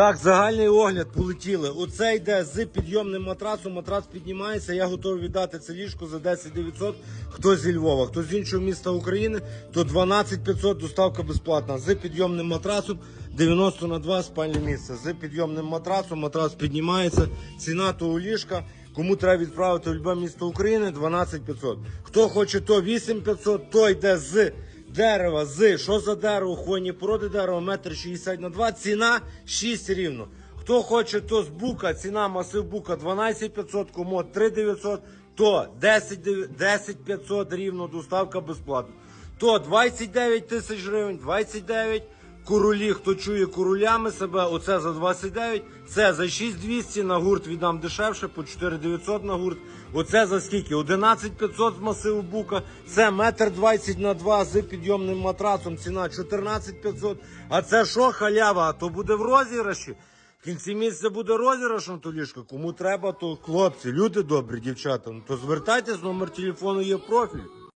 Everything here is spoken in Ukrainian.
Так, загальний огляд полетіли. Оце йде з підйомним матрасом. Матрас піднімається. Я готовий віддати це ліжко за 10 900. Хто зі Львова, хто з іншого міста України, то 12 500 доставка безплатна. З підйомним матрасом 90 на 2 спальне місце. З підйомним матрасом матрас піднімається. Ціна того ліжка. Кому треба відправити в любе місто України 12 500. Хто хоче то 8 500, то йде з дерева з що за дерево, хвойні породи дерева, метр 60 на 2, ціна 6 рівно. Хто хоче, то з бука, ціна масив бука 12 500, комод 3 900, то 10 дев- 10 500 рівно, доставка безплатна. То 29 тисяч гривень, 29 Курулі, хто чує курулями себе, оце за 29, це за 6200 на гурт віддам дешевше, по 4900 на гурт. Оце за скільки? 11500 з масиву бука, це метр 20 на 2 з підйомним матрасом, ціна 14500. А це що, халява? То буде в розіграші. В кінці місяця буде розіграш на ліжко. Кому треба, то хлопці, люди добрі, дівчата. Ну то звертайтесь, номер телефону є в профілі.